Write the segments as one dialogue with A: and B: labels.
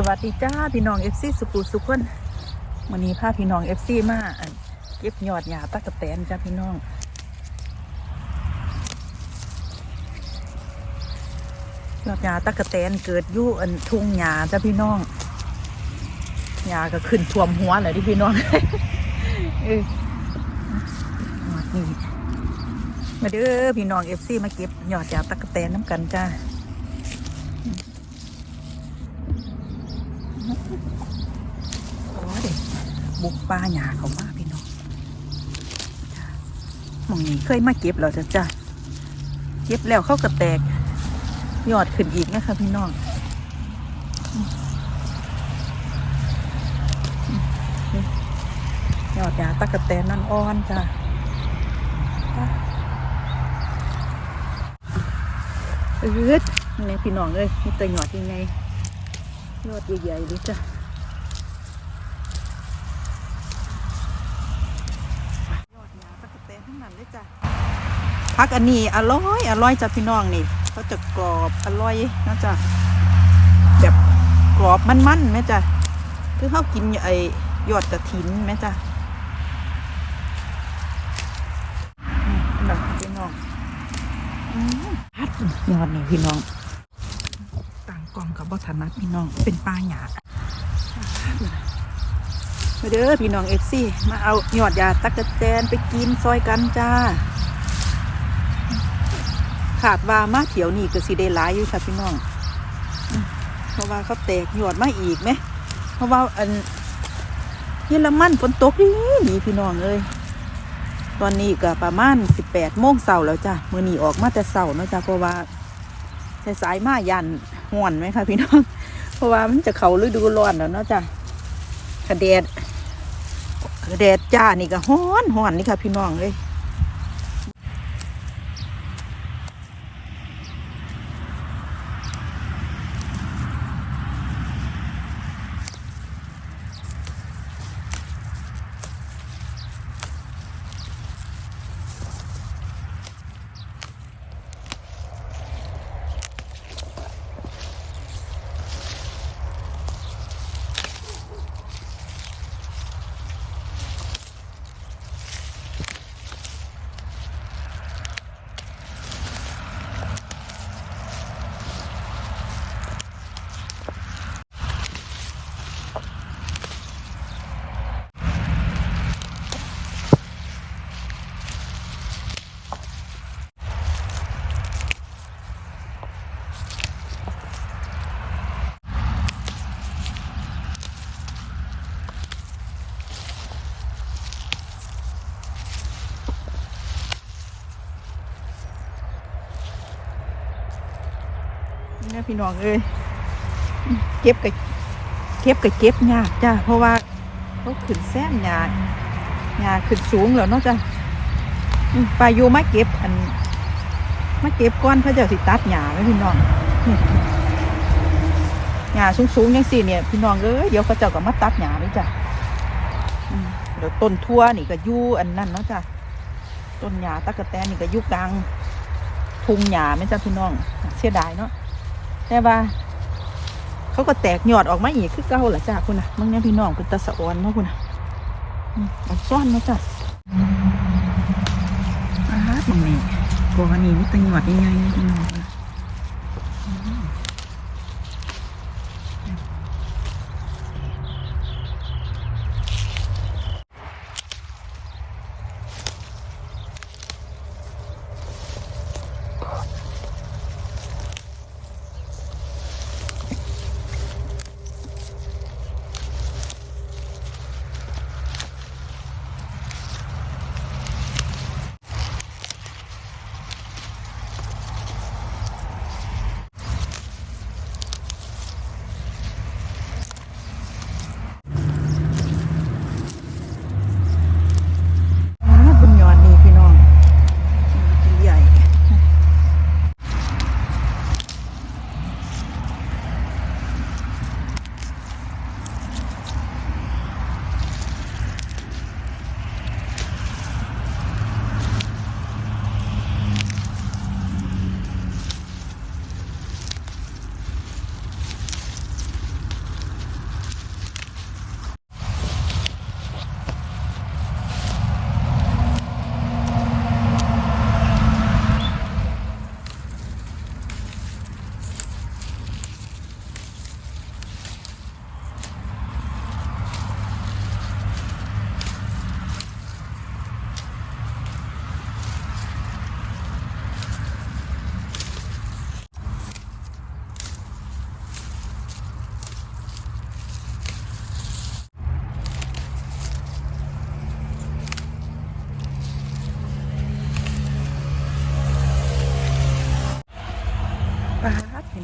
A: สวัสดีจ้าพี่น้องเอฟซีสุขุสุขคนวันนี้พาพี่น้องเอฟซีมาเก็บยอดหญ้าตะกะแตนจ้าพี่น้อง ยอดหญ้าตะกะแตนเกิดยู่อันทุ่งหญ้าจ้าพี่น้องหญ้าก็ขึ้นท่วมหัวเลยที่พี่น้องเออนี่มาเด้อพี่น้องเอฟซีมาเก็บยอดหญ้าตะกะแตนน้ำกันจ้า โอ้เด็ก บุกป่าหยาเขามาพี่น้องมองนี้เคยมาเก็บแล้วจ้ะจ้ะเก็บแล้วเข้ากระแตกยอดขึ้นอีกนะคะพี่น้องยอดยาตะกะแตนนั่นอ่อนจ้ะจ้ะอืดนี่พี่น้องเอ้ยมีแต่ยอดยังไงยอดใหญ่ๆเลยจ้ะ ยอดหยาตะกะแต นั้นเลยจ้ะพักอันนี้อร่อยอร่อยจ้ะพี่น้องนี่เขาจะกรอบอร่อยนะจ้ะแบบกรอบมันๆไหมจ้ะคือเขากินไอ้ยอดกระถินไหมจ้ะพี่น้องอืมพัดยอดนี่พี่น้องต่างกล่องกับบัถนัดพี่น้องเป็นปลาหยา มาเด้อพี่น้องเอฟซีมาเอาหยอดยาตักกะแตนไปกินซอยกันจ้าขาดว่ามาเถียวนี่ก็สิได้หลายอยู่ค่ะพี่น้องเพราะว่าเขาแตกหยอดมาอีกไหมเพราะว่าอันเยอรมันฝนตกดีดีพี่น้องเอ้ยตอนนี้ก็ประมาณสิบแปดโมงเสาแล้วจ้ะมือนีออกมาแต่เสาเนาะจ้ะเพราะว่าสายๆมายันห่อนไหมคะพี่น้อง เพราะว่ามันจะเขาฤดูร้อนแล้วเนาะจ้ะกระเดด แดดจ้านี่ก็ฮ้อนฮ้อนนี่ค่ะพี่น้องเลย นะพี่น้องเอ้ยเก็บกับเก็บกับเก็บยากจ้าเพราะว่าเขาขึ้นแซมหยาหยาขึ้นสูงแล้วเนาะจ้ะปลาโยมาเก็บอันมาเก็บก้อนเขาเจะสิตัดหยาไว้พี่น้องหยาสูงๆยังสี่เนี่ยพี่น้องเอ้ยเดี๋ยวเขาเจ้าก็มาตัดหยาเลยจ้ะเดี๋ยวต้นทั่วนี่ก็ยู่อันนั้นเนาะจ้ะต้นหยาตะกะแตนนี่ก็ยู่กลางทุ่งหญ้าไหม่จ้ะพี่น้อง เสียดายเนาะ แต่ว่า เขาก็แตกยอดออกมาอีกคือเก่าแหละจ้าคุณนะมึงเนี่ยพี่น้องเป็นตะสะออนเนาะคุณนะอันซ่อนเนาะจ้ะอาฮะมึงนี่กอนี่มีแตังยอดยังไงพี่น้อง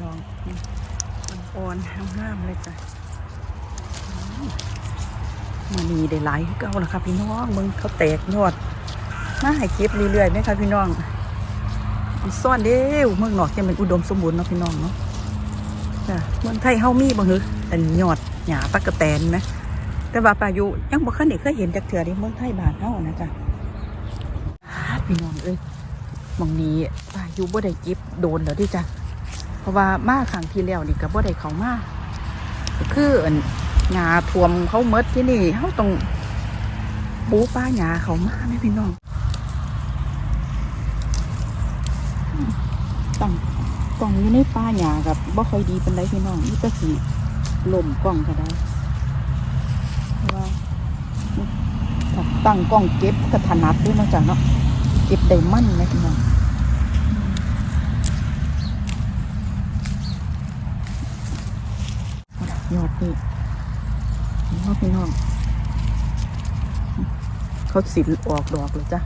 A: อ่อนๆงามๆเลยจ้ะมานีได้หลายเก่าแล้วค่ะพี่น้องมึงเขาแตกยอดมาให้เก็บเรื่อยๆไหมคะพี่น้องซ่อนเด้วเมืองนอกจะเป็นอุดมสมบูรณ์เนาะพี่น้องเนาะจ้ะเมืองไทยเฮามีบ่หืออันยอดหญ้าตะกะแตนไหมแต่ว่าปายุยังบ่เคยได้เคยเห็นจากเถื่อในเมืองไทยบ้านเฮานะจ้ะพี่น้องเอ้ยมองนี้ปายุบ่ได้เก็บโดนแล้วเดิจ้ะ เพราะว่ามาครั้งที่แล้วนี่ก็บ่ได้เขามาคืออันหญ้าท่วมเขาเมดที่นี่เขาต้องปูป้าหญ้าเขามาแม่พี่น้องตั้งกล่องอยู่ในป้าหญ้ากับบ่ค่อยดีเป็นไรพี่น้องนี่ก็สิล่มกล่องก็ได้เพราะว่าตั้งกล้องเก็บก็ถนัดด้วยนาะจ้ะเนาะเก็บได้มั่นเลยพี่น้อง ยอดนี่พ่อพี่น้อง เขาสิลออกดอกเลยจ้ะ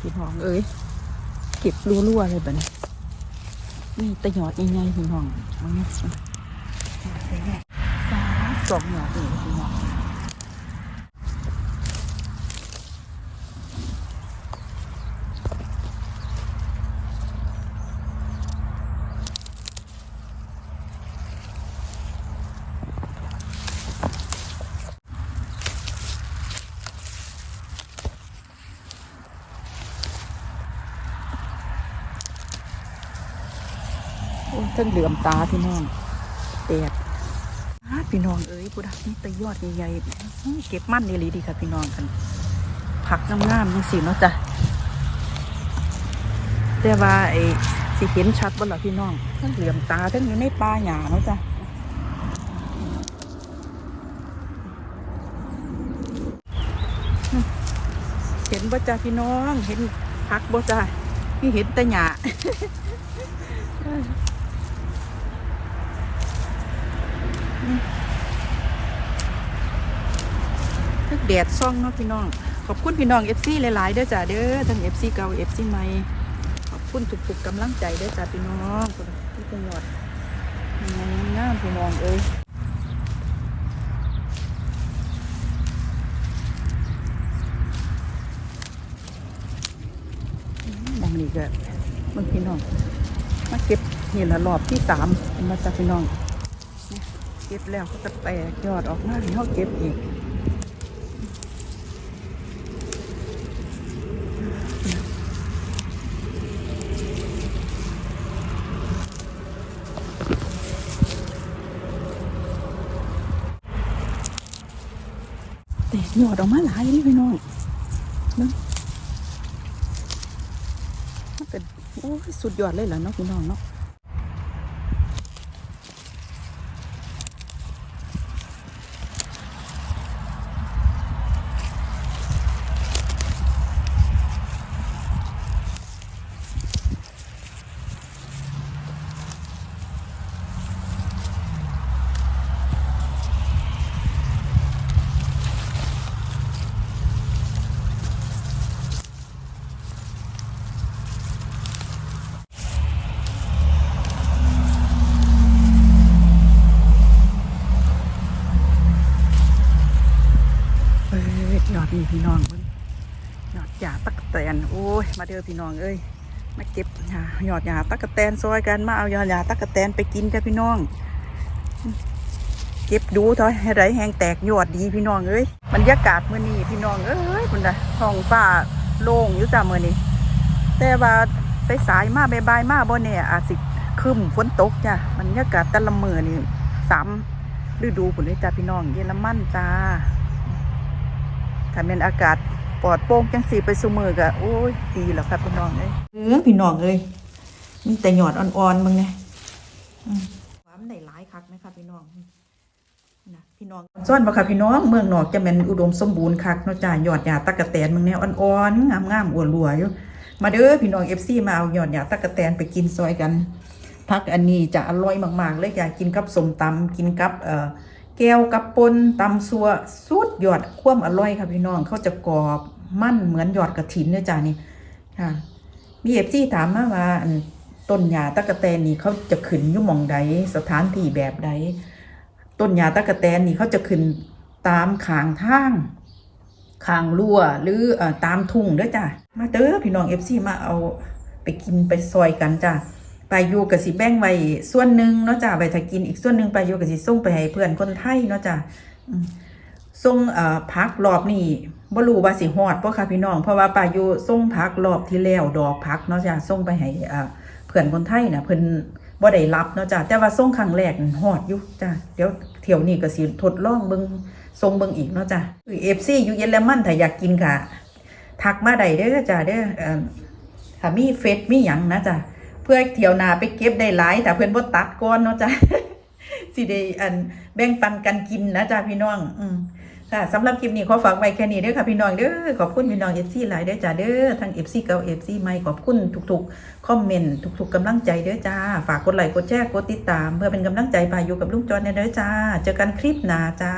A: พี่น้องเอ้ยเก็บรั่วๆเลยแบบนี้นี่ตะหยอดใหญ่ๆพี่น้องมันนี่สิฟ้าสองหยอดเองพี่น้อง ทั้งเหลื่อมตาพี่น้องแดดอ้าพี่น้องเอ้ยพูดอะนี่ตะยอดใหญ่ๆเก็บมันนี่ลีดีค่ะพี่น้องกัน ผักงามๆนี่สิเนาะจ้ะแต่ว่าไอ้สิเห็นชัดบ่ล่ะพี่น้องทั้งเหลื่อมตาทั้งอยู่ในป่าหญ้าเนาะจ้ะเห็นบ่จ้ะพี่น้อง เห็นผักบ่จ้ะนี่เห็นแต่หญ้า ทึกแดดซ่องเนาะพี่น้อง ขอบคุณพี่น้องเอฟซีหลายๆเด้อจ้าเด้อทั้งเอฟซีเก่าเอฟซีใหม่ ขอบคุณทุกๆกำลังใจเด้อจ้าพี่น้องที่จังหวัดงามพี่น้องเอ้ยอืมองนี่ก็มึงพี่น้อง มาเก็บนี่ละรอบที่สามมาจากพี่น้อง ก็บแล้วก็จะแตกยอดออกมาให้เขาเก็บอีกแตกยอดออกมาหลายนี่พี่น้องนะมันเป็นโอ้สุดยอดเลยเหรอเนาะพี่น้องเนาะ เอ้ยย อดนี่พี่น้องเบิ่งยอดหยาตักแตนโอ้ยมาเด้อพี่น้องเอ้ยมาเก็บหญ้ายอดหยาตักแตนซอยกันมาเอายอดหยาตักแตนไปกินจ้ะพี่น้อง เก็บดูเถอะให้ไรแหงแตกยอดดีพี่น้องเอ้ยบรรยากาศเมื้อนี้พี่น้องเอ้ยคุณนะท้องฟ้าโล่งอยู่จ้ะมื้อนี้ แต่ว่าสายๆมาบ่ายๆมาบ่แน่อาจสิคึมฝนตกจ้ะบรรยากาศแต่ละมือนี่สามฤดูพุ่นเลยจ้ะพี่น้องเยอรมันจ้า ถ้าเป็นอากาศปลอดโปร่งจังสีไปสูมือก็โอ้ยดีแล้วครับพี่น้องเอ้ยเออพี่น้องเอ้ยมีแต่หยอดอ่อนๆมึงไงความได้หลายคักไหมครับพี่น้องนะพี่น้องซ่อนบ่ค่ะพี่น้องเมืองนอกจะแม่นอุดมสมบูรณ์คักเนาะจ้ายอดหญ้าตะกะแตนมืองแนวอ่อนๆงามๆอ้วนรัวอยู่มาเด้อพี่น้อง FC มาเอายอดหญ้าตะกะแตนไปกินซอยกันพักอันนี้จะอร่อยมากๆเลยจ้ะกินกับสมตำกินกับเอ่อ แก้วกับปนตำซัวสุดยอดความอร่อยค่ะพี่น้องเขาจะกรอบมันเหมือนยอดกระถินเด้อจ้านี่ค่ะมี FC ถามมาว่าต้นหญ้าตะกะแตนนี่เขาจะขึ้นยู่มองใดสถานที่แบบใดต้นหญ้าตะกะแตนนี่เขาจะขึ้นตามขางทางขางรั่วหรืออตามทุ่งเด้อจ้ะมาเด้อพี่น้องเอฟซีมาเอาไปกินไปซอยกันจ้ะ ไปอยู่กับสิแบ่งไว้ส่วนหนึ่งเนาะจ้ะไปถ้ากินอีกส่วนหนึ่งไปอยู่กับสิส่งไปให้เพื่อนคนไทยเนาะจ้ะอืมส่งเอ่อพักรอบนี้บ่รู้ว่าสิฮอดบ่ค่ะพี่น้อง เพราะว่าปาอยู่ส่งพักรอบที่แล้วดอกพักเนาะจ้ะส่งไปให้อ่าเพื่อนคนไทยน่ะเพิ่นบ่ได้รับเนาะจ้ะแต่ว่าส่งครั้งแรกฮอดอยู่จ้ะเดี๋ยวเที่ยวนี้ก็สิทดลองเบิ่งส่งเบิ่งอีกเนาะจ้ะคือ FC อยู่เยอรมันถ้าอยากกินค่ะทักมาได้เด้อจ้ะเด้อเอ่อถ้ามีเฟซมีหยังนะจ้ะ พื่อเที่ยวนาไปเก็บได้หลายแต่เพิ่อนบ่ตัดก่อนเนาะจ้ะสิได้อันแบ่งปันกันกินนะจ้ะพี่น้อง อืมค่ะสำหรับคลิปนี้ขอฝากไว้แค่นี้เด้อค่ะพี่น้องเด้อขอบคุณพี่น้อง FC หลายเด้อจ้ะเด้อทั้ง FC เก่า FC ใหม่ขอบคุณทุกๆคอมเมนต์ทุกๆกำลังใจเด้อจ้า ฝากกดไลค์กดแชร์กดติดตาม เพื่อเป็นกำลังใจพาอยู่กับลุงจอนเด้อจ้า เจอกันคลิปหน้าจ้า